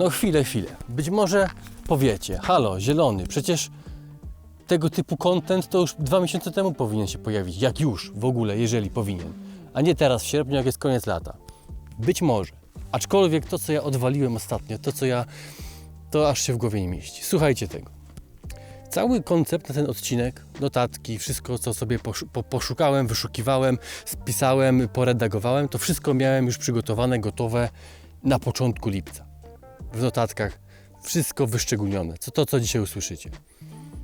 No chwilę, chwilę. Być może powiecie, halo, zielony, przecież tego typu content to już dwa miesiące temu powinien się pojawić. Jak już w ogóle, jeżeli powinien. A nie teraz w sierpniu, jak jest koniec lata. Być może. Aczkolwiek to, co ja odwaliłem ostatnio, to, co ja. to aż się w głowie nie mieści. Słuchajcie tego. Cały koncept na ten odcinek, notatki, wszystko, co sobie poszu- po- poszukałem, wyszukiwałem, spisałem, poredagowałem, to wszystko miałem już przygotowane, gotowe na początku lipca. W notatkach wszystko wyszczególnione, co to, co dzisiaj usłyszycie.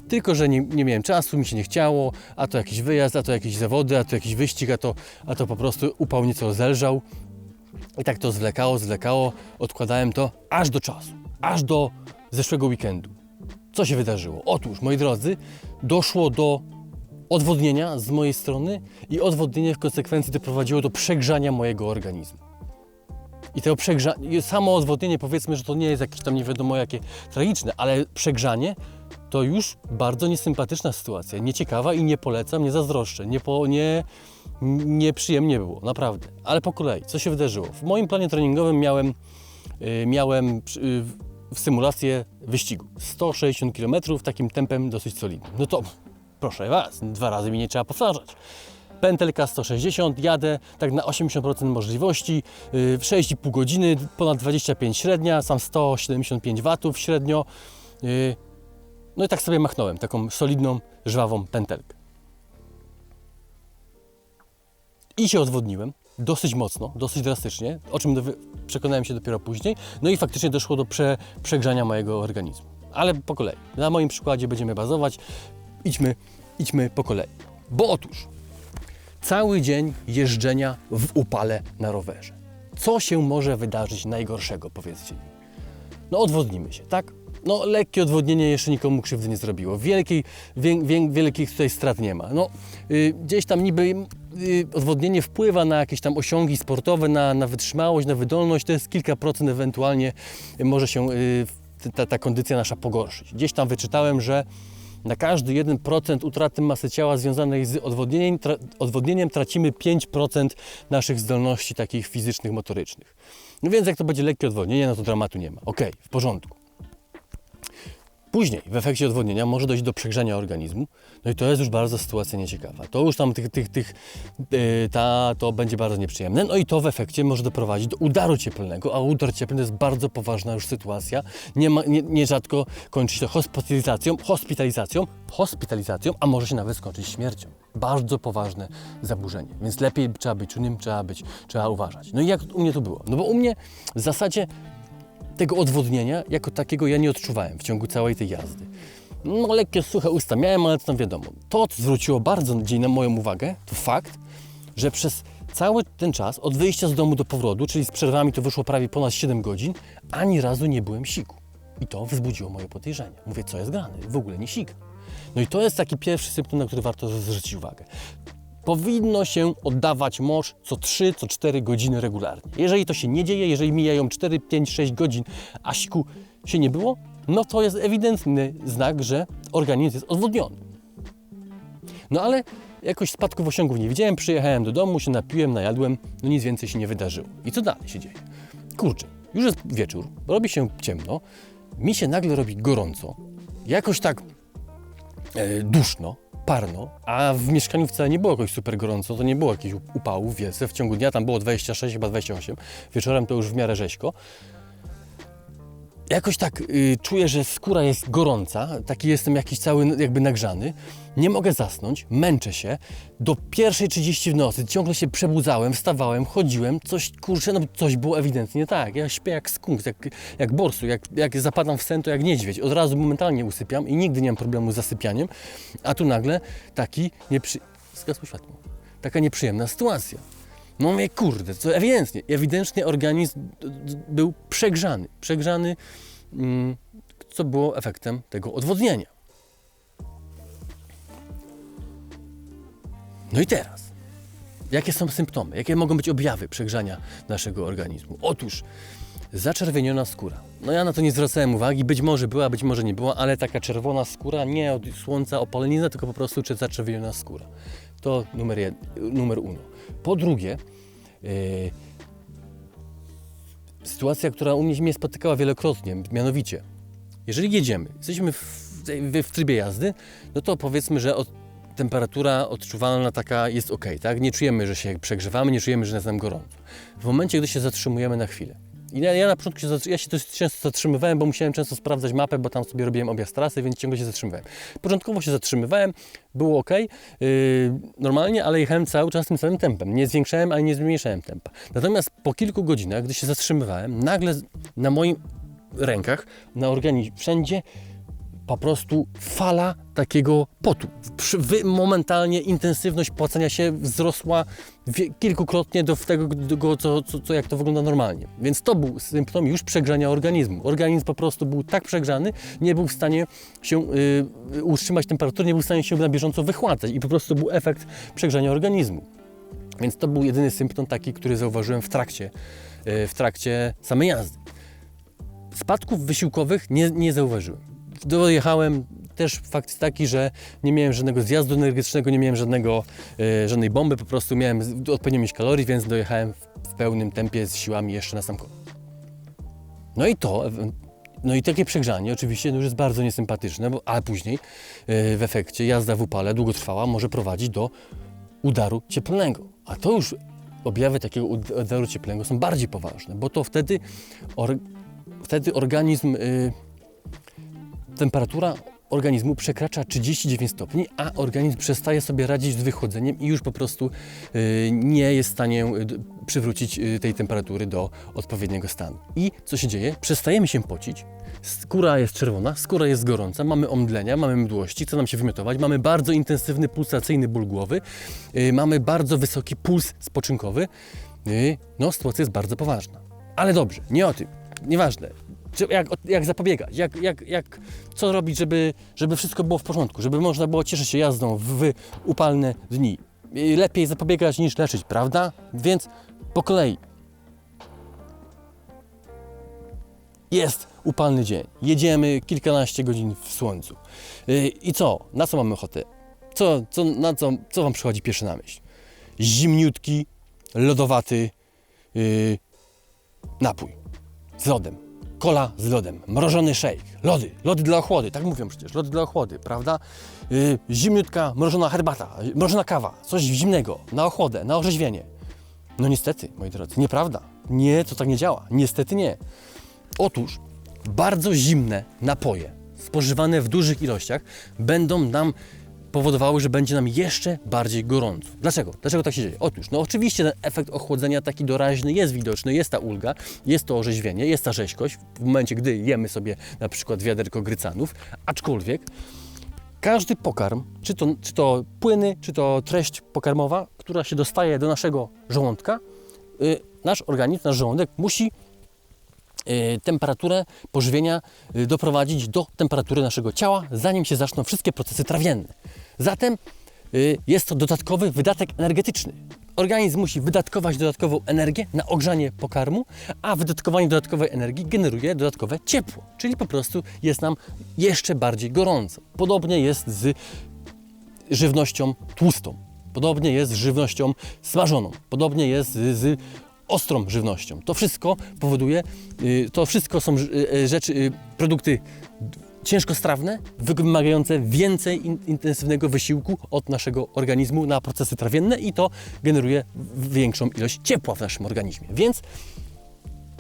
Tylko, że nie, nie miałem czasu, mi się nie chciało, a to jakiś wyjazd, a to jakieś zawody, a to jakiś wyścig, a to, a to po prostu upał nieco zelżał. I tak to zwlekało, zwlekało, odkładałem to aż do czasu, aż do zeszłego weekendu. Co się wydarzyło? Otóż, moi drodzy, doszło do odwodnienia z mojej strony i odwodnienie w konsekwencji doprowadziło do przegrzania mojego organizmu. I to przegrzanie, samo odwodnienie powiedzmy, że to nie jest jakieś tam nie wiadomo jakie tragiczne, ale przegrzanie to już bardzo niesympatyczna sytuacja, nieciekawa i nie polecam, nie zazdroszczę, nie, po, nie, nieprzyjemnie było, naprawdę. Ale po kolei, co się wydarzyło? W moim planie treningowym miałem, y, miałem przy- y, w symulację wyścigu 160 km takim tempem dosyć solidnym. No to proszę Was, dwa razy mi nie trzeba powtarzać. Pętelka 160, jadę tak na 80% możliwości, yy, w 6,5 godziny, ponad 25 średnia, sam 175 watów średnio. Yy, No i tak sobie machnąłem, taką solidną, żwawą pętelkę. I się odwodniłem, dosyć mocno, dosyć drastycznie, o czym przekonałem się dopiero później. No i faktycznie doszło do prze, przegrzania mojego organizmu. Ale po kolei. Na moim przykładzie będziemy bazować. Idźmy, idźmy po kolei. Bo otóż, cały dzień jeżdżenia w upale na rowerze. Co się może wydarzyć najgorszego, powiedzcie mi? No odwodnimy się, tak? No lekkie odwodnienie jeszcze nikomu krzywdy nie zrobiło. Wielkiej, wię, wię, wielkich tutaj strat nie ma. No y, gdzieś tam niby y, odwodnienie wpływa na jakieś tam osiągi sportowe, na, na wytrzymałość, na wydolność. To jest kilka procent ewentualnie może się y, ta, ta kondycja nasza pogorszyć. Gdzieś tam wyczytałem, że na każdy 1% utraty masy ciała związanej z odwodnieniem, tra, odwodnieniem tracimy 5% naszych zdolności takich fizycznych, motorycznych. No więc jak to będzie lekkie odwodnienie, no to dramatu nie ma. Okej, w porządku. Później, w efekcie odwodnienia, może dojść do przegrzania organizmu, no i to jest już bardzo sytuacja nieciekawa. To już tam tych, tych, tych, yy, ta, to będzie bardzo nieprzyjemne. No i to w efekcie może doprowadzić do udaru cieplnego, a udar cieplny to jest bardzo poważna już sytuacja. Nie ma, nie, nierzadko kończy się to hospitalizacją, hospitalizacją, hospitalizacją, a może się nawet skończyć śmiercią. Bardzo poważne zaburzenie, więc lepiej trzeba być czujnym, trzeba być, trzeba uważać. No i jak u mnie to było? No bo u mnie w zasadzie tego odwodnienia jako takiego ja nie odczuwałem w ciągu całej tej jazdy. No lekkie, suche usta miałem, ale to tam wiadomo. To, co zwróciło bardzo dzień na moją uwagę, to fakt, że przez cały ten czas, od wyjścia z domu do powrotu, czyli z przerwami to wyszło prawie ponad 7 godzin, ani razu nie byłem siku. I to wzbudziło moje podejrzenia. Mówię, co jest grane? W ogóle nie sika. No i to jest taki pierwszy symptom, na który warto zwrócić uwagę. Powinno się oddawać mocz co 3, co 4 godziny regularnie. Jeżeli to się nie dzieje, jeżeli mijają 4, 5, 6 godzin, a siku się nie było, no to jest ewidentny znak, że organizm jest odwodniony. No ale jakoś spadków osiągów nie widziałem, przyjechałem do domu, się napiłem, najadłem, no nic więcej się nie wydarzyło. I co dalej się dzieje? Kurczę, już jest wieczór, robi się ciemno, mi się nagle robi gorąco, jakoś tak e, duszno, parno, a w mieszkaniu wcale nie było jakoś super gorąco, to nie było jakichś upałów wielce. W ciągu dnia tam było 26, chyba 28, wieczorem to już w miarę rzeźko. Jakoś tak y, czuję, że skóra jest gorąca, taki jestem jakiś cały jakby nagrzany. Nie mogę zasnąć, męczę się. Do pierwszej 30 w nocy ciągle się przebudzałem, wstawałem, chodziłem, coś kurczę, no coś było ewidentnie nie tak. Ja śpię jak skunks, jak, jak borsu, jak, jak zapadam w sen, to jak niedźwiedź. Od razu momentalnie usypiam i nigdy nie mam problemu z zasypianiem, a tu nagle taki nieprzy... Zgasło światło. Taka nieprzyjemna sytuacja. No mówię, kurde, co ewidentnie, ewidentnie organizm był przegrzany, przegrzany, mm, co było efektem tego odwodnienia. No i teraz, jakie są symptomy, jakie mogą być objawy przegrzania naszego organizmu? Otóż zaczerwieniona skóra. No ja na to nie zwracałem uwagi, być może była, być może nie była, ale taka czerwona skóra, nie od słońca opalenizna, tylko po prostu czy zaczerwieniona skóra. To numer, jed, numer uno. Po drugie, yy, sytuacja, która u mnie mnie spotykała wielokrotnie, mianowicie, jeżeli jedziemy, jesteśmy w, w, trybie jazdy, no to powiedzmy, że od, temperatura odczuwalna taka jest ok, tak? Nie czujemy, że się przegrzewamy, nie czujemy, że jest nam gorąco. W momencie, gdy się zatrzymujemy na chwilę. I ja, ja na początku się, ja się dość często zatrzymywałem, bo musiałem często sprawdzać mapę, bo tam sobie robiłem objazd trasy, więc ciągle się zatrzymywałem. Początkowo się zatrzymywałem, było ok, yy, normalnie, ale jechałem cały czas tym samym tempem. Nie zwiększałem, ani nie zmniejszałem tempa. Natomiast po kilku godzinach, gdy się zatrzymywałem, nagle na moim rękach, na organizmie, wszędzie po prostu fala takiego potu. Wy- Momentalnie intensywność płacenia się wzrosła kilkukrotnie do tego, do co, co, co jak to wygląda normalnie. Więc to był symptom już przegrzania organizmu. Organizm po prostu był tak przegrzany, nie był w stanie się y, utrzymać temperatury, nie był w stanie się na bieżąco wychładzać i po prostu był efekt przegrzania organizmu. Więc to był jedyny symptom taki, który zauważyłem w trakcie, y, w trakcie samej jazdy. Spadków wysiłkowych nie, nie zauważyłem. Dojechałem też fakt taki, że nie miałem żadnego zjazdu energetycznego, nie miałem żadnego, e, żadnej bomby, po prostu miałem odpowiednią ilość kalorii, więc dojechałem w, pełnym tempie z siłami jeszcze na sam koniec. No i to, ewe- no i takie przegrzanie oczywiście no już jest bardzo niesympatyczne, bo, a później e, w efekcie jazda w upale długotrwała może prowadzić do udaru cieplnego. A to już objawy takiego ud- udaru cieplnego są bardziej poważne, bo to wtedy, or, wtedy organizm, y, temperatura organizmu przekracza 39 stopni, a organizm przestaje sobie radzić z wychłodzeniem i już po prostu y, nie jest w stanie y, przywrócić y, tej temperatury do odpowiedniego stanu. I co się dzieje? Przestajemy się pocić, skóra jest czerwona, skóra jest gorąca, mamy omdlenia, mamy mdłości, chce nam się wymiotować, mamy bardzo intensywny pulsacyjny ból głowy, mamy bardzo wysoki puls spoczynkowy. No, sytuacja jest bardzo poważna. Ale dobrze, nie o tym. Nieważne. Jak, jak zapobiegać? Jak, jak, jak, co robić, żeby, żeby wszystko było w porządku? Żeby można było cieszyć się jazdą w, upalne dni? Lepiej zapobiegać niż leczyć, prawda? Więc po kolei. Jest upalny dzień. Jedziemy kilkanaście godzin w słońcu. I co? Na co mamy ochotę? Co, co, na co, co Wam przychodzi pierwszy na myśl? Zimniutki, lodowaty yy, napój z lodem. Kola z lodem, mrożony shake, lody, lody dla ochłody, tak mówią przecież, lody dla ochłody, prawda? Yy, zimniutka, mrożona herbata, mrożona kawa, coś zimnego, na ochłodę, na orzeźwienie. No niestety, moi drodzy, nieprawda. Nie, to tak nie działa. Niestety nie. Otóż bardzo zimne napoje spożywane w dużych ilościach będą nam powodowały, że będzie nam jeszcze bardziej gorąco. Dlaczego? Dlaczego tak się dzieje? Otóż, no oczywiście ten efekt ochłodzenia taki doraźny jest widoczny, jest ta ulga, jest to orzeźwienie, jest ta rzeźkość w momencie, gdy jemy sobie na przykład wiaderko grycanów, aczkolwiek każdy pokarm, czy to, czy to płyny, czy to treść pokarmowa, która się dostaje do naszego żołądka, y, nasz organizm, nasz żołądek musi temperaturę pożywienia y, doprowadzić do temperatury naszego ciała, zanim się zaczną wszystkie procesy trawienne. Zatem y, jest to dodatkowy wydatek energetyczny. Organizm musi wydatkować dodatkową energię na ogrzanie pokarmu, a wydatkowanie dodatkowej energii generuje dodatkowe ciepło, czyli po prostu jest nam jeszcze bardziej gorąco. Podobnie jest z żywnością tłustą. Podobnie jest z żywnością smażoną. Podobnie jest z, z ostrą żywnością. To wszystko powoduje, y, to wszystko są y, y, rzeczy, produkty ciężkostrawne, wymagające więcej in, intensywnego wysiłku od naszego organizmu na procesy trawienne i to generuje większą ilość ciepła w naszym organizmie. Więc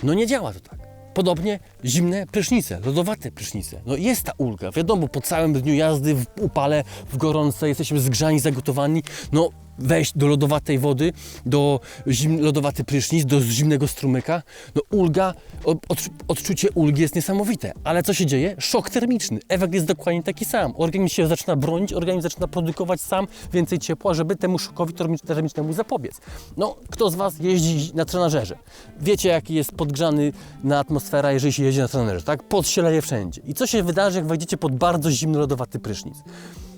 no nie działa to tak. Podobnie zimne prysznice, lodowate prysznice. No jest ta ulga, wiadomo, po całym dniu jazdy w upale, w gorące, jesteśmy zgrzani, zagotowani. No wejść do lodowatej wody, do zim, lodowaty prysznic, do zimnego strumyka. No ulga, o- odczu- odczucie ulgi jest niesamowite. Ale co się dzieje? Szok termiczny. Efekt jest dokładnie taki sam. Organizm się zaczyna bronić, organizm zaczyna produkować sam więcej ciepła, żeby temu szokowi termicz- termicznemu zapobiec. No, kto z Was jeździ na trenażerze? Wiecie, jaki jest podgrzany na atmosfera, jeżeli się jeździ na trenażerze, tak? Leje wszędzie. I co się wydarzy, jak wejdziecie pod bardzo zimny, lodowaty prysznic?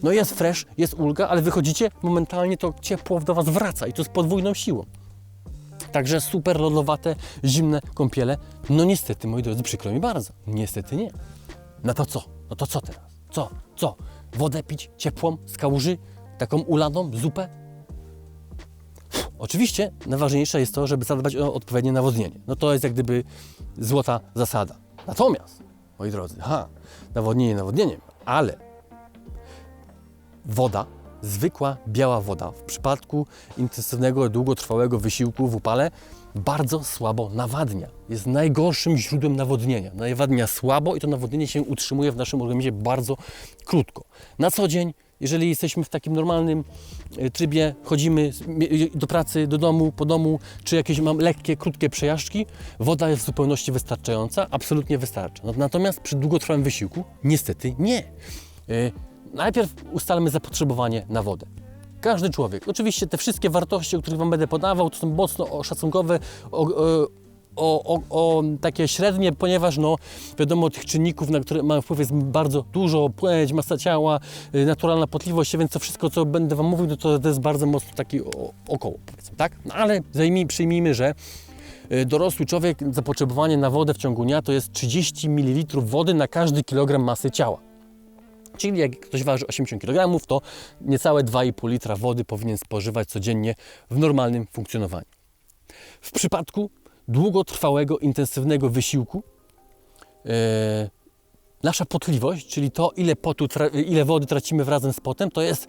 No jest fresh, jest ulga, ale wychodzicie, momentalnie to ciepło do Was wraca i to z podwójną siłą. Także super lodowate, zimne kąpiele. No niestety, moi drodzy, przykro mi bardzo. Niestety nie. No to co? No to co teraz? Co? Co? Wodę pić ciepłą z kałuży? Taką ulaną zupę? Oczywiście najważniejsze jest to, żeby zadbać o odpowiednie nawodnienie. No to jest jak gdyby złota zasada. Natomiast, moi drodzy, ha, nawodnienie nawodnieniem, ale woda, zwykła biała woda w przypadku intensywnego, długotrwałego wysiłku w upale bardzo słabo nawadnia. Jest najgorszym źródłem nawodnienia. Nawadnia słabo i to nawodnienie się utrzymuje w naszym organizmie bardzo krótko. Na co dzień, jeżeli jesteśmy w takim normalnym e, trybie, chodzimy do pracy, do domu, po domu, czy jakieś mam lekkie, krótkie przejażdżki, woda jest w zupełności wystarczająca, absolutnie wystarcza. No- Natomiast przy długotrwałym wysiłku niestety nie. E, Najpierw ustalmy zapotrzebowanie na wodę. Każdy człowiek. Oczywiście te wszystkie wartości, o których Wam będę podawał, to są mocno szacunkowe, o, o, o, o, o takie średnie, ponieważ no, wiadomo, tych czynników, na które mają wpływ jest bardzo dużo, płeć, masa ciała, y, naturalna potliwość, więc to wszystko, co będę Wam mówił, no to, to jest bardzo mocno taki około, powiedzmy, tak? No, ale zajmij, przyjmijmy, że y, dorosły człowiek, zapotrzebowanie na wodę w ciągu dnia to jest 30 ml wody na każdy kilogram masy ciała. Czyli jak ktoś waży 80 kg, to niecałe 2,5 litra wody powinien spożywać codziennie w normalnym funkcjonowaniu. W przypadku długotrwałego, intensywnego wysiłku, e, nasza potliwość, czyli to, ile, potu, ile wody tracimy razem z potem, to jest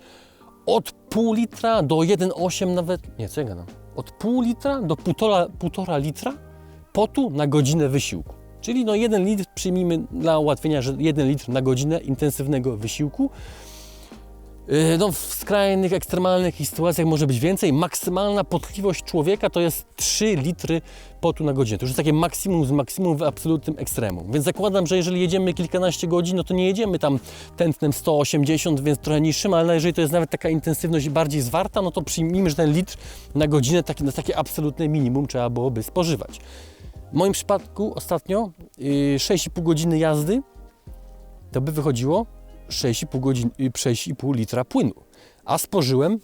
od pół litra do 1,8 nawet, nie, co ja gadam, od pół litra do 1,5 1,5 litra potu na godzinę wysiłku. Czyli no 1 litr przyjmijmy dla ułatwienia, że 1 litr na godzinę intensywnego wysiłku. Yy, No, w skrajnych, ekstremalnych sytuacjach może być więcej. Maksymalna potliwość człowieka to jest 3 litry potu na godzinę. To już jest takie maksimum z maksimum w absolutnym ekstremum. Więc zakładam, że jeżeli jedziemy kilkanaście godzin, no to nie jedziemy tam tętnem 180, więc trochę niższym, ale jeżeli to jest nawet taka intensywność bardziej zwarta, no to przyjmijmy, że ten litr na godzinę taki, na takie absolutne minimum trzeba byłoby spożywać. W moim przypadku ostatnio yy, 6,5 godziny jazdy to by wychodziło 6,5 godzin, yy, 6,5 litra płynu, a spożyłem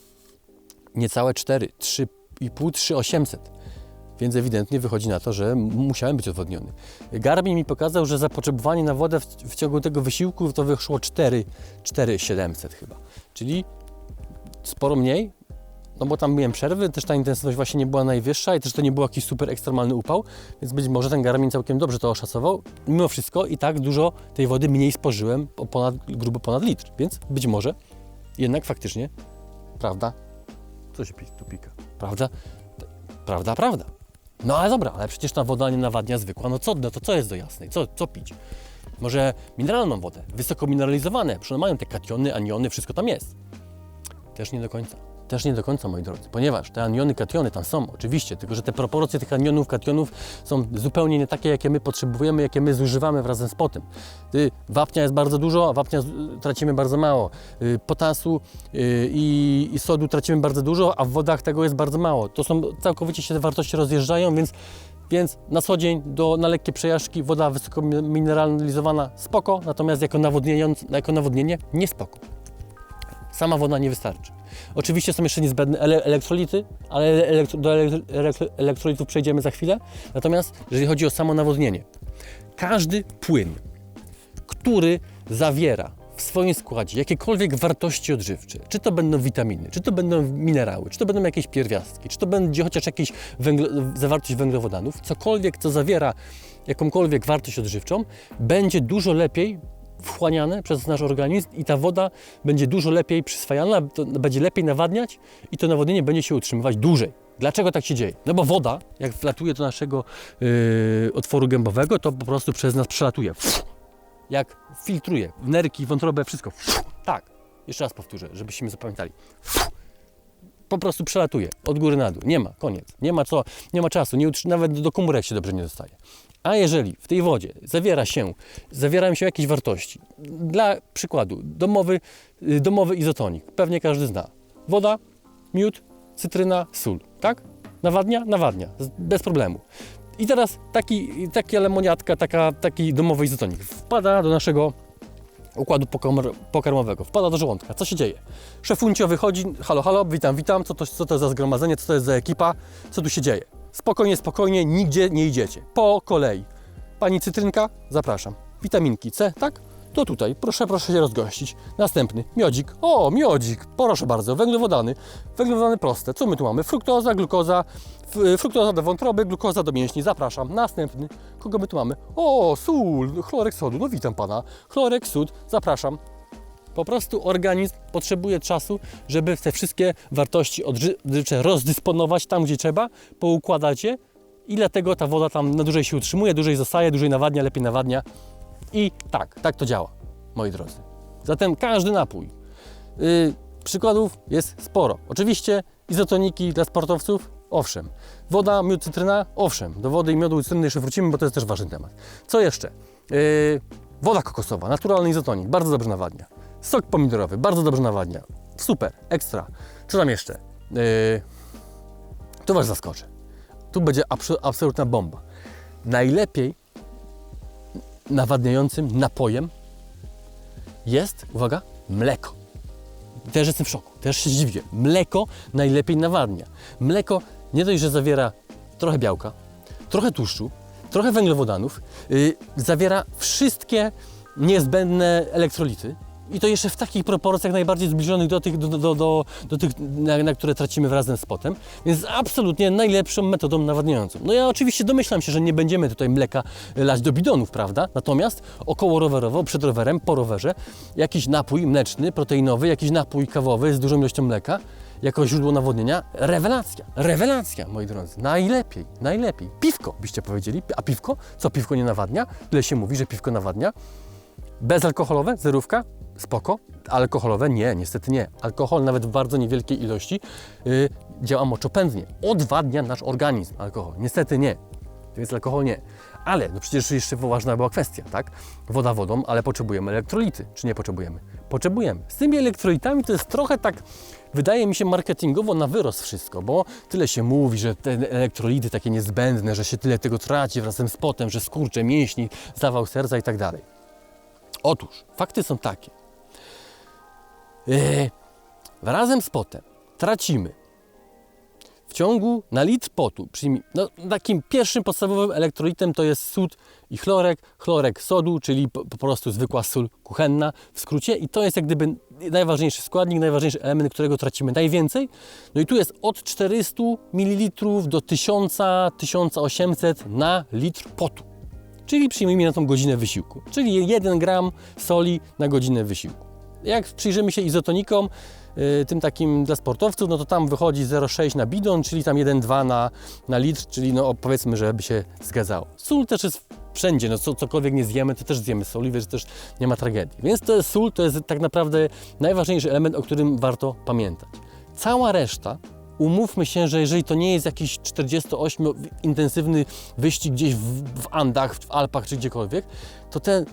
niecałe 4, 3,5, 3,800. Więc ewidentnie wychodzi na to, że musiałem być odwodniony. Garmin mi pokazał, że zapotrzebowanie na wodę w, w ciągu tego wysiłku to wyszło 4, 4,700 chyba. Czyli sporo mniej, no bo tam miałem przerwy, też ta intensywność właśnie nie była najwyższa i też to nie był jakiś super ekstremalny upał, więc być może ten Garmin całkiem dobrze to oszacował. Mimo wszystko i tak dużo tej wody mniej spożyłem, o ponad, grubo ponad litr, więc być może jednak faktycznie, prawda, co się tu pika, prawda, prawda, prawda. No ale dobra, ale przecież ta woda nie nawadnia zwykła, no co, no to co jest do jasnej, co, co pić? Może mineralną wodę, wysoko mineralizowane, one mają te kationy, aniony, wszystko tam jest. Też nie do końca. Też nie do końca, moi drodzy, ponieważ te aniony, kationy tam są, oczywiście, tylko że te proporcje tych anionów, kationów są zupełnie nie takie, jakie my potrzebujemy, jakie my zużywamy wraz z potem. Y, Wapnia jest bardzo dużo, a wapnia tracimy bardzo mało. Y, Potasu y, i, i sodu tracimy bardzo dużo, a w wodach tego jest bardzo mało. To są całkowicie się te wartości rozjeżdżają, więc więc na co dzień do, na lekkie przejażdżki woda wysoko mineralizowana spoko, natomiast jako, jako nawodnienie nie spoko sama woda nie wystarczy. Oczywiście są jeszcze niezbędne ele elektrolity, ale elektro do elektro elektro elektrolitów przejdziemy za chwilę. Natomiast jeżeli chodzi o samo nawodnienie, każdy płyn, który zawiera w swoim składzie jakiekolwiek wartości odżywcze, czy to będą witaminy, czy to będą minerały, czy to będą jakieś pierwiastki, czy to będzie chociaż jakaś węglo zawartość węglowodanów, cokolwiek, co zawiera jakąkolwiek wartość odżywczą, będzie dużo lepiej wchłaniane przez nasz organizm i ta woda będzie dużo lepiej przyswajana, będzie lepiej nawadniać i to nawodnienie będzie się utrzymywać dłużej. Dlaczego tak się dzieje? No bo woda, jak wlatuje do naszego yy, otworu gębowego, to po prostu przez nas przelatuje. Jak filtruje nerki, wątrobę, wszystko. Tak. Jeszcze raz powtórzę, żebyśmy zapamiętali. Po prostu przelatuje od góry na dół. Nie ma, koniec. Nie ma co, nie ma czasu, nie nawet do komórek się dobrze nie dostaje. A jeżeli w tej wodzie zawiera się, zawierają się jakieś wartości, dla przykładu domowy, y, domowy izotonik, pewnie każdy zna. Woda, miód, cytryna, sól, tak? Nawadnia? Nawadnia, bez problemu. I teraz taki, taka lemoniatka, taka, taki domowy izotonik wpada do naszego układu pokarm- pokarmowego, wpada do żołądka. Co się dzieje? Szefuncio wychodzi, halo, halo, witam, witam, co to, co to za zgromadzenie, co to jest za ekipa, co tu się dzieje? Spokojnie, spokojnie, nigdzie nie idziecie. Po kolei. Pani Cytrynka, zapraszam. Witaminki C, tak? To tutaj, proszę, proszę się rozgościć. Następny, miodzik. O, miodzik, proszę bardzo, węglowodany. Węglowodany proste. Co my tu mamy? Fruktoza, glukoza, fruktoza do wątroby, glukoza do mięśni. Zapraszam. Następny, kogo my tu mamy? O, sól, chlorek sodu. No witam pana. Chlorek sód, zapraszam. Po prostu organizm potrzebuje czasu, żeby te wszystkie wartości odżywcze rozdysponować tam, gdzie trzeba, poukładać je i dlatego ta woda tam na dłużej się utrzymuje, dłużej zostaje, dłużej nawadnia, lepiej nawadnia. I tak, tak to działa, moi drodzy. Zatem każdy napój. Yy, przykładów jest sporo. Oczywiście izotoniki dla sportowców, owszem. Woda, miód, cytryna, owszem. Do wody i miodu i cytryny jeszcze wrócimy, bo to jest też ważny temat. Co jeszcze? Yy, woda kokosowa, naturalny izotonik, bardzo dobrze nawadnia. Sok pomidorowy, bardzo dobrze nawadnia. Super, ekstra. Co tam jeszcze? Yy, Was zaskoczę. Tu będzie abso- absolutna bomba. Najlepiej nawadniającym napojem jest, uwaga, mleko. Też jestem w szoku, też się dziwię. Mleko najlepiej nawadnia. Mleko nie dość, że zawiera trochę białka, trochę tłuszczu, trochę węglowodanów, yy, zawiera wszystkie niezbędne elektrolity. I to jeszcze w takich proporcjach najbardziej zbliżonych do tych, do, do, do, do tych na, na które tracimy razem z potem. Więc absolutnie najlepszą metodą nawadniającą. No ja oczywiście domyślam się, że nie będziemy tutaj mleka lać do bidonów, prawda? Natomiast około rowerowo, przed rowerem, po rowerze, jakiś napój mleczny, proteinowy, jakiś napój kawowy z dużą ilością mleka, jako źródło nawodnienia, rewelacja, rewelacja, moi drodzy, najlepiej, najlepiej. Piwko, byście powiedzieli, a piwko? Co piwko nie nawadnia? Tyle się mówi, że piwko nawadnia. Bezalkoholowe, zerówka, spoko. Alkoholowe nie, niestety nie. Alkohol nawet w bardzo niewielkiej ilości yy, działa moczopędnie. Odwadnia nasz organizm alkohol. Niestety nie. Więc alkohol nie. Ale no przecież jeszcze ważna była kwestia, tak? Woda wodą, ale potrzebujemy elektrolity. Czy nie potrzebujemy? Potrzebujemy. Z tymi elektrolitami to jest trochę tak, wydaje mi się marketingowo na wyrost wszystko, bo tyle się mówi, że te elektrolity takie niezbędne, że się tyle tego traci razem z potem, że skurcze mięśni, zawał serca i tak dalej. Otóż, fakty są takie. Yy, razem z potem tracimy w ciągu na litr potu, przyjmij, no, takim pierwszym podstawowym elektrolitem to jest sód i chlorek, chlorek sodu, czyli po, po prostu zwykła sól kuchenna w skrócie i to jest jak gdyby najważniejszy składnik, najważniejszy element, którego tracimy najwięcej. No i tu jest od 400 ml do 1000-1800 na litr potu. Czyli przyjmijmy na tą godzinę wysiłku. Czyli 1 gram soli na godzinę wysiłku. Jak przyjrzymy się izotonikom, yy, tym takim dla sportowców, no to tam wychodzi 0,6 na bidon, czyli tam 1,2 na, na litr, czyli no powiedzmy, żeby się zgadzało. Sól też jest wszędzie, no co, cokolwiek nie zjemy, to też zjemy soli, więc też nie ma tragedii. Więc to jest sól, to jest tak naprawdę najważniejszy element, o którym warto pamiętać. Cała reszta umówmy się, że jeżeli to nie jest jakiś 48 intensywny wyścig gdzieś w, w Andach, w Alpach czy gdziekolwiek, to te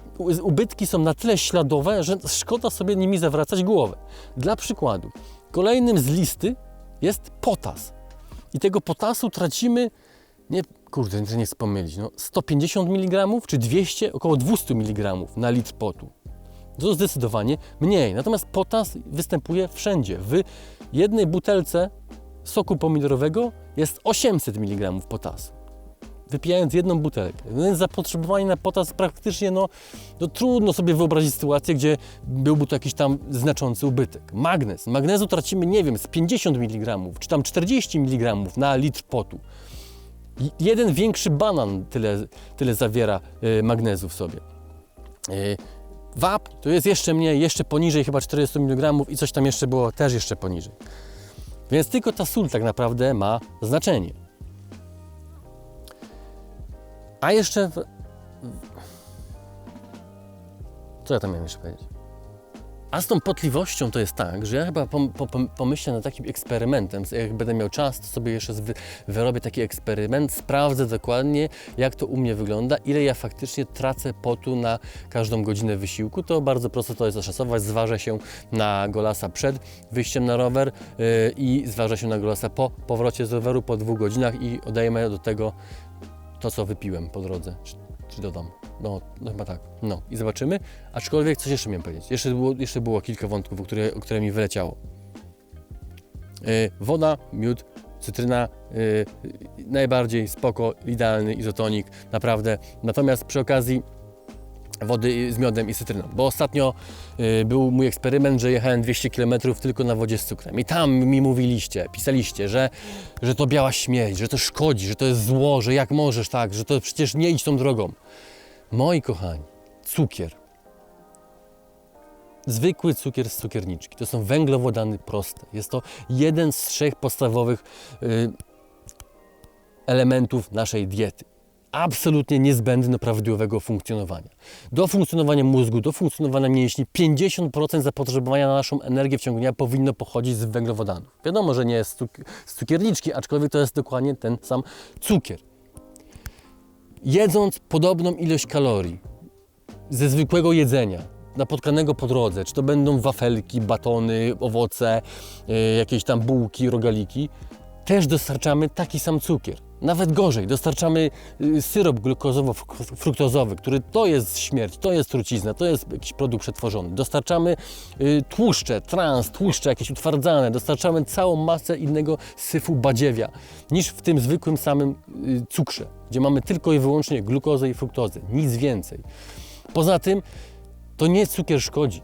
ubytki są na tyle śladowe, że szkoda sobie nimi zawracać głowę. Dla przykładu, kolejnym z listy jest potas. I tego potasu tracimy, nie, kurde, nie chcę wspomnieć, no 150 mg czy 200, około 200 mg na litr potu. To zdecydowanie mniej. Natomiast potas występuje wszędzie. W jednej butelce soku pomidorowego jest 800 mg potasu. Wypijając jedną butelkę. Więc zapotrzebowanie na potas praktycznie, no, no trudno sobie wyobrazić sytuację, gdzie byłby to jakiś tam znaczący ubytek. Magnez. Magnezu tracimy, nie wiem, z 50 mg, czy tam 40 mg na litr potu. Jeden większy banan tyle, tyle zawiera y, magnezu w sobie. Y, Wapń to jest jeszcze mniej, jeszcze poniżej chyba 400 mg i coś tam jeszcze było też jeszcze poniżej. Więc tylko ta sól tak naprawdę ma znaczenie. A jeszcze. Co ja tam miałem jeszcze powiedzieć? A z tą potliwością to jest tak, że ja chyba pom, po, pom- pomyślę nad takim eksperymentem. Jak będę miał czas, to sobie jeszcze wy, wyrobię taki eksperyment, sprawdzę dokładnie, jak to u mnie wygląda, ile ja faktycznie tracę potu na każdą godzinę wysiłku. To bardzo prosto to jest oszacować. Zważa się na golasa przed wyjściem na rower yy, i zważa się na golasa po powrocie z roweru po dwóch godzinach i dodajemy do tego to, co wypiłem po drodze. Czy, czy dodam? No, no chyba tak. No i zobaczymy. Aczkolwiek coś jeszcze miałem powiedzieć. Jeszcze było, jeszcze było kilka wątków, o które, o które mi wyleciało. Yy, woda, miód, cytryna, yy, najbardziej spoko, idealny izotonik, naprawdę. Natomiast przy okazji wody z miodem i cytryną. Bo ostatnio y, był mój eksperyment, że jechałem 200 km tylko na wodzie z cukrem. I tam mi mówiliście, pisaliście, że, że to biała śmierć, że to szkodzi, że to jest zło, że jak możesz tak, że to przecież nie idź tą drogą. Moi kochani, cukier. Zwykły cukier z cukierniczki. To są węglowodany proste. Jest to jeden z trzech podstawowych y, elementów naszej diety. Absolutnie niezbędny do prawidłowego funkcjonowania. Do funkcjonowania mózgu, do funkcjonowania mięśni 50% zapotrzebowania na naszą energię w ciągu dnia powinno pochodzić z węglowodanów. Wiadomo, że nie jest z cukierniczki, aczkolwiek to jest dokładnie ten sam cukier. Jedząc podobną ilość kalorii ze zwykłego jedzenia, napotkanego po drodze, czy to będą wafelki, batony, owoce, y, jakieś tam bułki, rogaliki, też dostarczamy taki sam cukier. Nawet gorzej, dostarczamy y, syrop glukozowo-fruktozowy, który to jest śmierć, to jest trucizna, to jest jakiś produkt przetworzony. Dostarczamy y, tłuszcze, trans, tłuszcze jakieś utwardzane, dostarczamy całą masę innego syfu badziewia niż w tym zwykłym samym y, cukrze, gdzie mamy tylko i wyłącznie glukozę i fruktozę, nic więcej. Poza tym to nie cukier szkodzi,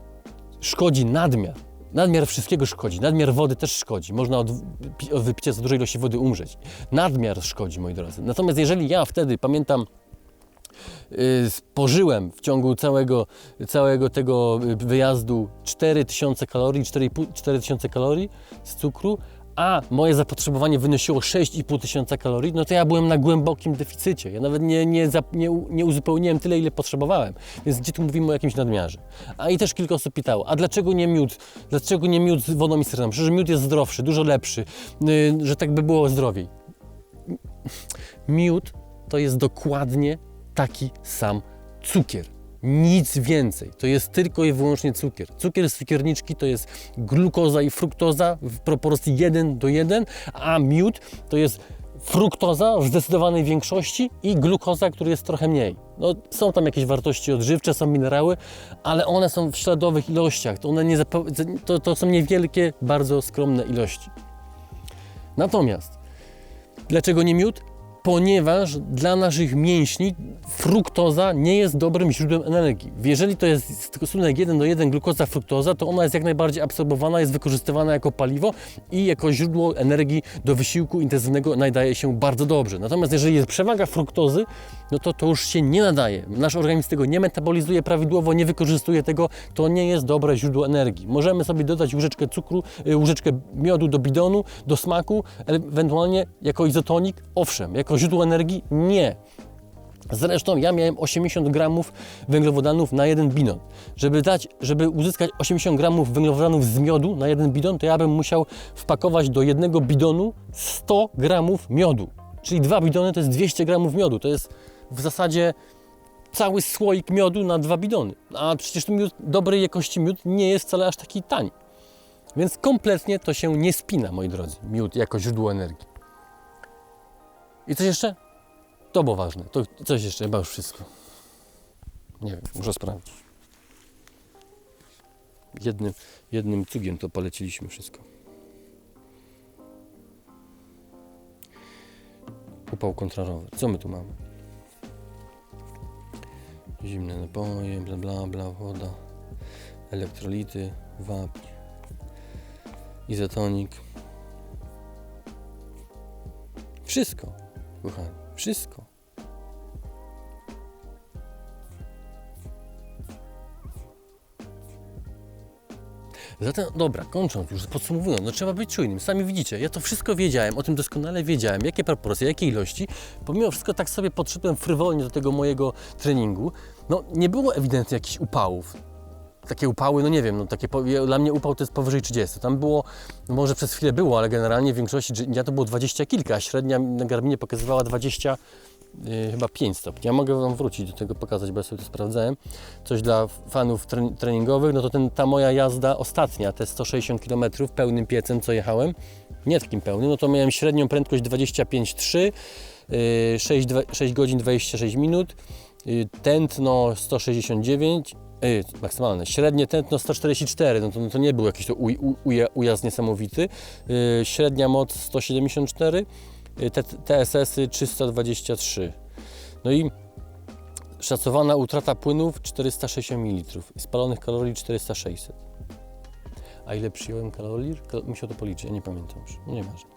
szkodzi nadmiar. Nadmiar wszystkiego szkodzi. Nadmiar wody też szkodzi. Można od, pi- od wypicia za dużej ilości wody umrzeć. Nadmiar szkodzi, moi drodzy. Natomiast jeżeli ja wtedy, pamiętam, y, spożyłem w ciągu całego, całego tego y, wyjazdu 4000 kalorii, 4,5 4000 kalorii z cukru, a moje zapotrzebowanie wynosiło 6,5 tysiąca kalorii, no to ja byłem na głębokim deficycie. Ja nawet nie, nie, nie, nie uzupełniłem tyle, ile potrzebowałem. Więc gdzie tu mówimy o jakimś nadmiarze? A i też kilka osób pytało, a dlaczego nie miód? Dlaczego nie miód z wodą i cytryną? Przecież miód jest zdrowszy, dużo lepszy, yy, że tak by było zdrowiej. Miód to jest dokładnie taki sam cukier. Nic więcej. To jest tylko i wyłącznie cukier. Cukier z cukierniczki to jest glukoza i fruktoza w proporcji 1 do 1, a miód to jest fruktoza w zdecydowanej większości i glukoza, który jest trochę mniej. No, są tam jakieś wartości odżywcze, są minerały, ale one są w śladowych ilościach. To, one nie to, to są niewielkie, bardzo skromne ilości. Natomiast Dlaczego nie miód? Ponieważ dla naszych mięśni fruktoza nie jest dobrym źródłem energii. Jeżeli to jest stosunek 1 do 1 glukoza-fruktoza, to ona jest jak najbardziej absorbowana, jest wykorzystywana jako paliwo i jako źródło energii do wysiłku intensywnego nadaje się bardzo dobrze. Natomiast jeżeli jest przewaga fruktozy, no to to już się nie nadaje. Nasz organizm tego nie metabolizuje prawidłowo, nie wykorzystuje tego, to nie jest dobre źródło energii. Możemy sobie dodać łyżeczkę cukru, y, łyżeczkę miodu do bidonu, do smaku, ewentualnie jako izotonik, owszem, jako źródło energii nie. Zresztą ja miałem 80 gramów węglowodanów na jeden bidon. Żeby dać, żeby uzyskać 80 gramów węglowodanów z miodu na jeden bidon, to ja bym musiał wpakować do jednego bidonu 100 gramów miodu. Czyli dwa bidony to jest 200 gramów miodu. To jest w zasadzie cały słoik miodu na dwa bidony. A przecież ten miód, dobrej jakości miód nie jest wcale aż taki tani. Więc kompletnie to się nie spina, moi drodzy, miód jako źródło energii. I coś jeszcze? To było ważne. To coś jeszcze, chyba już wszystko. Nie wiem, muszę sprawdzić. Jednym, jednym cugiem to poleciliśmy wszystko. Upał kontrarowy. Co my tu mamy? Zimne napoje, bla bla bla, woda, elektrolity, wapń, izotonik. Wszystko, kochani, wszystko. Zatem, dobra, kończąc już, podsumowując, no trzeba być czujnym. Sami widzicie, ja to wszystko wiedziałem, o tym doskonale wiedziałem, jakie proporcje, jakie ilości. Pomimo wszystko tak sobie podszedłem frywolnie do tego mojego treningu. No nie było ewidentnie jakichś upałów. Takie upały, no nie wiem, no takie, dla mnie upał to jest powyżej 30. Tam było, może przez chwilę było, ale generalnie w większości dnia to było 20 kilka, a średnia na Garminie pokazywała 20, yy, chyba 5 stopni. Ja mogę Wam wrócić do tego, pokazać, bo ja sobie to sprawdzałem. Coś dla fanów tren- treningowych, no to ten, ta moja jazda ostatnia, te 160 km pełnym piecem, co jechałem, nie takim pełnym, no to miałem średnią prędkość 25,3, yy, 6, dwa- 6 godzin 26 minut, yy, tętno 169, yy, maksymalne, średnie tętno 144, no to, no to nie był jakiś to uj, u, uja- ujazd niesamowity, yy, średnia moc 174, yy, TSS-y 323. No i Szacowana utrata płynów 460 ml spalonych kalorii 400-600. A ile przyjąłem kalorii? Kal- Musiał to policzyć, ja nie pamiętam już. No nieważne.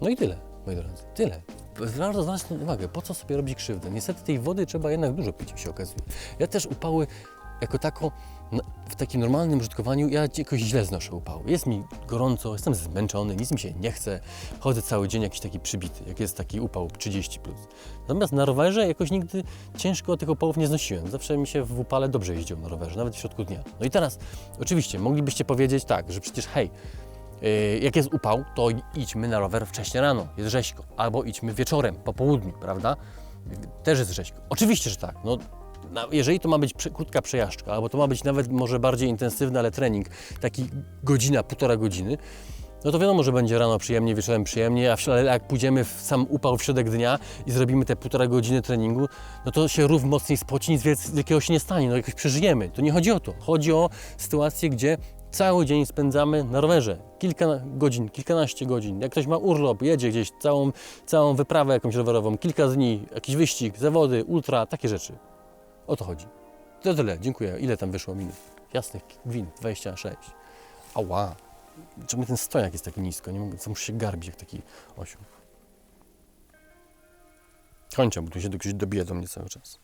No i tyle, moi drodzy. Tyle. Warto zwracać uwagę, po co sobie robić krzywdę. Niestety tej wody trzeba jednak dużo pić, się okazuje. Ja też upały jako tako w takim normalnym użytkowaniu, ja jakoś źle znoszę upały. Jest mi gorąco, jestem zmęczony, nic mi się nie chce. Chodzę cały dzień jakiś taki przybity, jak jest taki upał 30+. Plus. Natomiast na rowerze jakoś nigdy ciężko tych upałów nie znosiłem. Zawsze mi się w upale dobrze jeździło na rowerze, nawet w środku dnia. No i teraz, oczywiście, moglibyście powiedzieć tak, że przecież hej, jak jest upał, to idźmy na rower wcześnie rano, jest rzeźko, albo idźmy wieczorem, po południu, prawda? Też jest rzeźko. Oczywiście, że tak. No, jeżeli to ma być krótka przejażdżka, albo to ma być nawet może bardziej intensywny, ale trening, taki godzina, półtora godziny, no to wiadomo, że będzie rano przyjemnie, wieczorem przyjemnie, a w, jak pójdziemy w sam upał w środek dnia i zrobimy te półtora godziny treningu, no to się rów mocniej spoci, nic wielkiego się nie stanie, no jakoś przeżyjemy. To nie chodzi o to. Chodzi o sytuację, gdzie cały dzień spędzamy na rowerze. Kilka godzin, kilkanaście godzin. Jak ktoś ma urlop, jedzie gdzieś całą, całą wyprawę jakąś rowerową, kilka dni, jakiś wyścig, zawody, ultra, takie rzeczy. O to chodzi. To tyle, dziękuję. Ile tam wyszło minut? Jasnych gwint, 26. Ała. Czemu ten stojak jest taki nisko? Nie mogę, co muszę się garbić jak taki osioł. Kończę, bo tu się do- ktoś dobija do mnie cały czas.